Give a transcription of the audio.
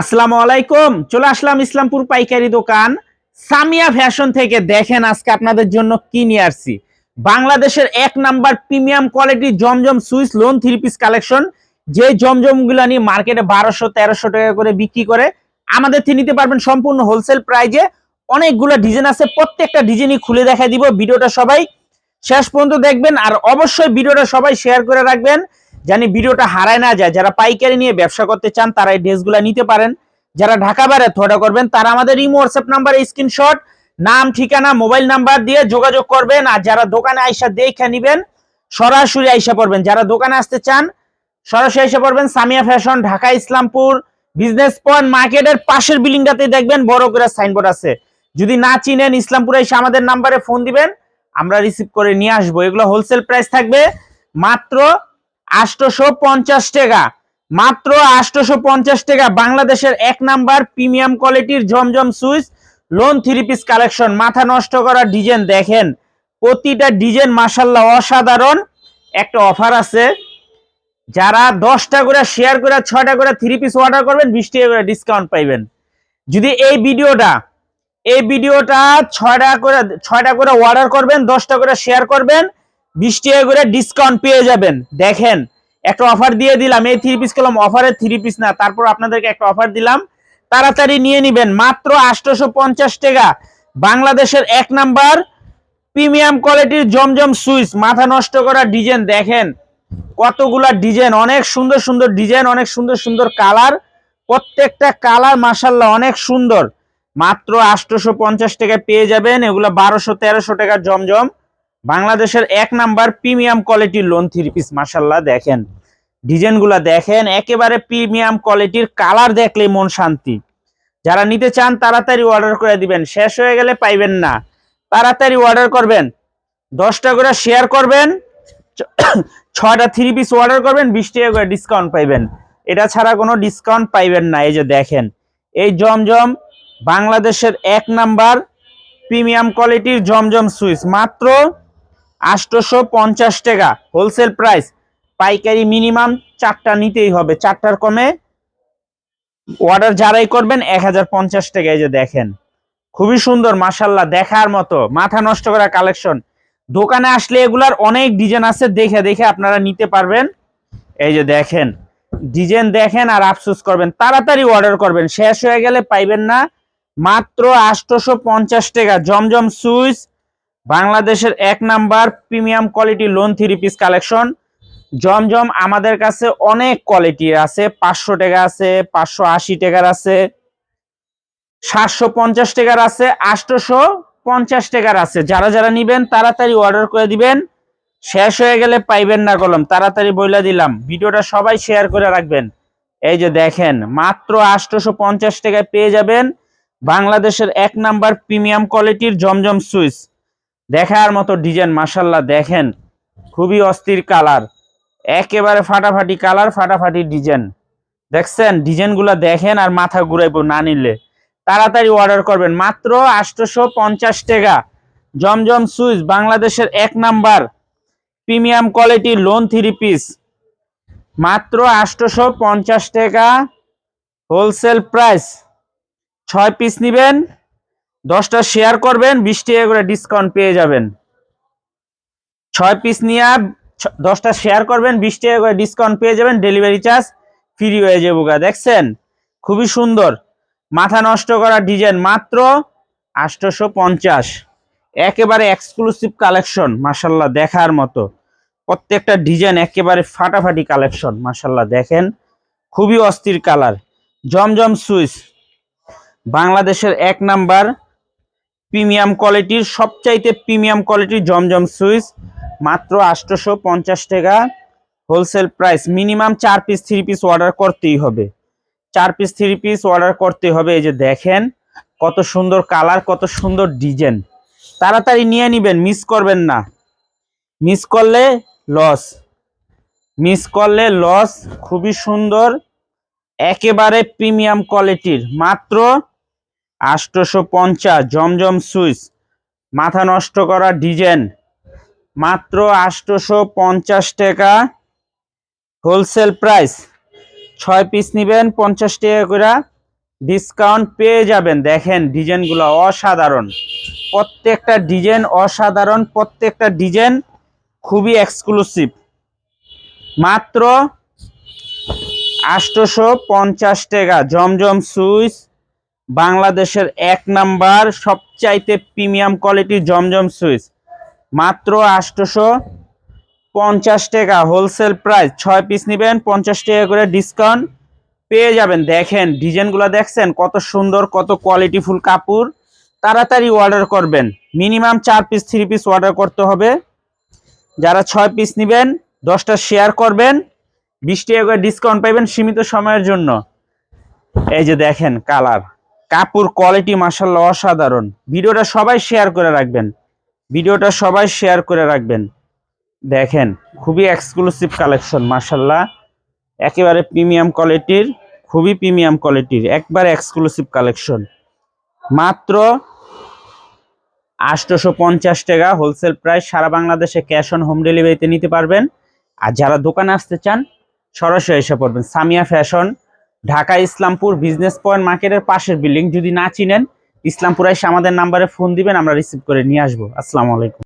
আসসালামু আলাইকুম। চলে আসলাম ইসলামপুর পাইকারি দোকান। সামিয়া ফ্যাশন থেকে দেখেন আজকে আপনাদের জন্য কি নিয়ে আসছি। বাংলাদেশের এক number premium quality Zamzam Swiss lawn three piece collection. যে জমজমগুলা নিয়ে মার্কেটে বারোশো, তেরোশো টাকা করে বিক্রি করে, আমাদের থেকে নিতে পারবেন সম্পূর্ণ হোলসেল প্রাইজে। অনেকগুলো ডিজাইন আছে, প্রত্যেকটা ডিজাইনই খুলে দেখা দিব ভিডিওটা সবাই। শেষ পর্যন্ত দেখবেন আর অবশ্যই ভিডিওটা সবাই শেয়ার করে রাখবেন। জানি ভিডিওটা হারায় না যায়। যারা পাইকারি নিয়ে ব্যবসা করতে চান, তারা এই ড্রেসগুলো নিতে পারেন। যারা ঢাকা বাইরে থোড়া করবেন, তারা আমাদের ইমো, হোয়াটসঅ্যাপ নাম্বারে স্ক্রিনশট, নাম, ঠিকানা, মোবাইল নাম্বার দিয়ে যোগাযোগ করবেন। আর যারা দোকানে আইসা দেখে নিবেন, সরাসরি আইসা পড়বেন। যারা দোকানে আসতে চান, সরাসরি আইসা পড়বেন। Samia fashion, Dhaka, Islampur, business point মার্কেটের পাশের বিল্ডিংটাতে দেখবেন বড় করে সাইনবোর্ড আছে। যদি না চিনেন, ইসলামপুরে এসে আমাদের নাম্বারে ফোন দিবেন, আমরা রিসিভ করে নিয়ে আসব। এগুলো হোলসেল প্রাইস থাকবে মাত্র আটশোশো পঞ্চাশ টাকা। মাত্র আটশোশো পঞ্চাশ টাকা। বাংলাদেশের এক নাম্বার প্রিমিয়াম কোয়ালিটির Zamzam Swiss lawn three piece collection মাথা নষ্ট করা ডিজাইন দেখেন। প্রতিটা ডিজাইন মাসাল্লাহ অসাধারণ। একটা অফার আছে। যারা দশটা করে শেয়ার করে, ছয়টা করে থ্রি পিস অর্ডার করবেন, বিশ টাকা করে ডিসকাউন্ট পাইবেন। যদি এই ভিডিওটা এই ভিডিওটা ছয়টা করে ছয়টা করে অর্ডার করবেন, দশটা করে শেয়ার করবেন, বিশ টাকা করে ডিসকাউন্ট পেয়ে যাবেন। দেখেন একটা অফার দিয়ে দিলাম, এই থ্রি পিস কলম অফারের থ্রি পিস না, তারপর আপনাদেরকে একটা অফার দিলাম। তাড়াতাড়ি নিয়ে নিবেন, মাত্র আটশোশো পঞ্চাশ টাকা। বাংলাদেশের এক নাম্বার প্রিমিয়াম কোয়ালিটির জমজম সুইচ, মাথা নষ্ট করা ডিজাইন, দেখেন কতগুলা ডিজাইন, অনেক সুন্দর সুন্দর ডিজাইন, অনেক সুন্দর সুন্দর কালার, প্রত্যেকটা কালার মাসাল্লাহ অনেক সুন্দর। মাত্র আটশোশো পঞ্চাশ টাকা পেয়ে যাবেন, এগুলো বারোশো তেরোশো টাকার জমজম। বাংলাদেশের এক নাম্বার প্রিমিয়াম কোয়ালিটির লোন থ্রি পিস মাসাল্লাহ দেখেন। ডিজাইনগুলা দেখেন, একেবারে প্রিমিয়াম কোয়ালিটির কালার দেখলে মন শান্তি। যারা নিতে চান, তাড়াতাড়ি অর্ডার করে দিবেন। শেষ হয়ে গেলে পাইবেন না। তাড়াতাড়ি অর্ডার করবেন। দশটা করে শেয়ার করবেন। ছয়টা থ্রি পিস অর্ডার করবেন। বিশ টাকা করে ডিসকাউন্ট পাইবেন। এটা ছাড়া কোনো ডিসকাউন্ট পাইবেন না। এই যে দেখেন, এই জমজম বাংলাদেশের এক নাম্বার প্রিমিয়াম কোয়ালিটির জমজম সুইচ। মাত্র আটশোশো পঞ্চাশ টাকা। হোলসেল প্রাইস পাইকারি মিনিমাম চারটা নিতেই হবে। চারটার কমে অর্ডার যারাই করবেন এক হাজার পঞ্চাশ টাকা, এই যে দেখেন। খুবই সুন্দর মাসাল্লাহ দেখার মতো, মাথা নষ্ট করা কালেকশন দোকানে আসলে এগুলার অনেক ডিজাইন আছে, দেখে দেখে আপনারা নিতে পারবেন। এই যে দেখেন ডিজাইন দেখেন আর আফসোস করবেন, তাড়াতাড়ি অর্ডার করবেন। শেষ হয়ে গেলে পাইবেন না। মাত্র আটশোশো পঞ্চাশ টাকা, জমজম সুইচ বাংলাদেশের এক number premium quality lawn three piece collection. Zamzam আমাদের কাছে অনেক কোয়ালিটির আছে, পাঁচশো টাকা আছে, পাঁচশো আশি টাকার আছে, সাতশো পঞ্চাশ টাকার আছে আটশোশো পঞ্চাশ টাকার আছে। যারা যারা নিবেন, তাড়াতাড়ি অর্ডার করে দিবেন। শেষ হয়ে গেলে পাইবেন না কলম, তাড়াতাড়ি বইলা দিলাম। ভিডিওটা সবাই শেয়ার করে রাখবেন। এই যে দেখেন, মাত্র আটশোশো পঞ্চাশ টাকায় পেয়ে যাবেন বাংলাদেশের এক নাম্বার প্রিমিয়াম কোয়ালিটির জমজম সুইচ। দেখার মতো ডিজাইন মাসাল্লাহ দেখেন, খুবই অস্থির কালার। একেবারে ফাটাফাটি কালার, ফাটাফাটি ডিজাইন। দেখছেন? ডিজাইনগুলো দেখেন আর মাথা ঘুরাইবো না নিলে। তাড়াতাড়ি অর্ডার করবেন। মাত্র আটশোশো পঞ্চাশ টাকা। জমজম সুইচ, বাংলাদেশের এক number. Premium quality lawn three piece. মাত্র আটশোশো পঞ্চাশ টাকা। Wholesale price. ছয় পিস নিবেন। দশটা শেয়ার করবেন, বিশ টাকা করে ডিসকাউন্ট পেয়ে যাবেন। ছয় পিস নিয়ে দশটা শেয়ার করবেন, বিশ টাকা করে ডিসকাউন্ট পেয়ে যাবেন ডেলিভারি চার্জ ফ্রি হয়ে যাব গা। দেখছেন? খুবই সুন্দর। মাথা নষ্ট করা ডিজাইন মাত্র আটশোশো পঞ্চাশ। একেবারে এক্সক্লুসিভ কালেকশন মাসাল্লাহ দেখার মতো। প্রত্যেকটা ডিজাইন একেবারে ফাটাফাটি কালেকশন মাসাল্লাহ দেখেন? খুবই অস্থির কালার জমজম সুইচ। বাংলাদেশের এক নাম্বার প্রিমিয়াম কোয়ালিটির, সবচাইতে প্রিমিয়াম কোয়ালিটির জমজম সুইচ, মাত্র আটশোশো পঞ্চাশ টাকা। হোলসেল প্রাইস মিনিমাম চার পিস, থ্রি পিস অর্ডার করতেই হবে। চার পিস, থ্রি পিস অর্ডার করতে হবে, এই যে দেখেন, কত সুন্দর কালার, কত সুন্দর ডিজাইন। তাড়াতাড়ি নিয়ে নিবেন, মিস করবেন না। মিস করলে লস। মিস করলে লস, খুবই সুন্দর, একেবারে প্রিমিয়াম কোয়ালিটির, মাত্র আটশোশো পঞ্চাশ জমজম সুইচ। মাথা নষ্ট করা ডিজাইন। মাত্র আটশোশো পঞ্চাশ টাকা হোলসেল প্রাইস। ছয় পিস নিবেন, পঞ্চাশ টাকা করে ডিসকাউন্ট পেয়ে যাবেন। দেখেন ডিজাইনগুলো অসাধারণ। প্রত্যেকটা ডিজাইন অসাধারণ, প্রত্যেকটা ডিজাইন খুবই এক্সক্লুসিভ মাত্র আটশোশো পঞ্চাশ টাকা জমজম সুইচ। বাংলাদেশের এক নাম্বার সবচাইতে প্রিমিয়াম কোয়ালিটির জমজম সুইচ। মাত্র আটশোশো পঞ্চাশ টাকা। হোলসেল প্রাইস ছয় পিস নেবেন, পঞ্চাশ টাকা করে ডিসকাউন্ট পেয়ে যাবেন, দেখেন, ডিজাইনগুলো দেখছেন, কত সুন্দর, কত কোয়ালিটিফুল কাপড়। তাড়াতাড়ি অর্ডার করবেন। মিনিমাম চার পিস থ্রি পিস অর্ডার করতে হবে। যারা ছয় পিস নেবেন, দশটা শেয়ার করবেন, বিশ টাকা করে ডিসকাউন্ট পাইবেন সীমিত সময়ের জন্য। এই যে দেখেন কালার কাপড় কোয়ালিটি মাসাল্লাহ অসাধারণ। ভিডিওটা সবাই শেয়ার করে রাখবেন। ভিডিওটা সবাই শেয়ার করে রাখবেন। দেখেন, খুবই এক্সক্লুসিভ কালেকশন মাসাল্লাহ একেবারে প্রিমিয়াম কোয়ালিটির খুবই প্রিমিয়াম কোয়ালিটির একবারে এক্সক্লুসিভ কালেকশন মাত্র আটশোশো পঞ্চাশ টাকা হোলসেল প্রাইস সারা বাংলাদেশে ক্যাশ অন হোম ডেলিভারিতে নিতে পারবেন। আর যারা দোকানে আসতে চান, সরাসরি এসে পড়বেন। Samia fashion Dhaka Islampur business point মার্কেটের পাশের বিল্ডিং যদি না চিনেন, ইসলামপুর এসে আমাদের নাম্বারে ফোন দিবেন, আমরা রিসিভ করে নিয়ে আসব। আসসালামু আলাইকুম।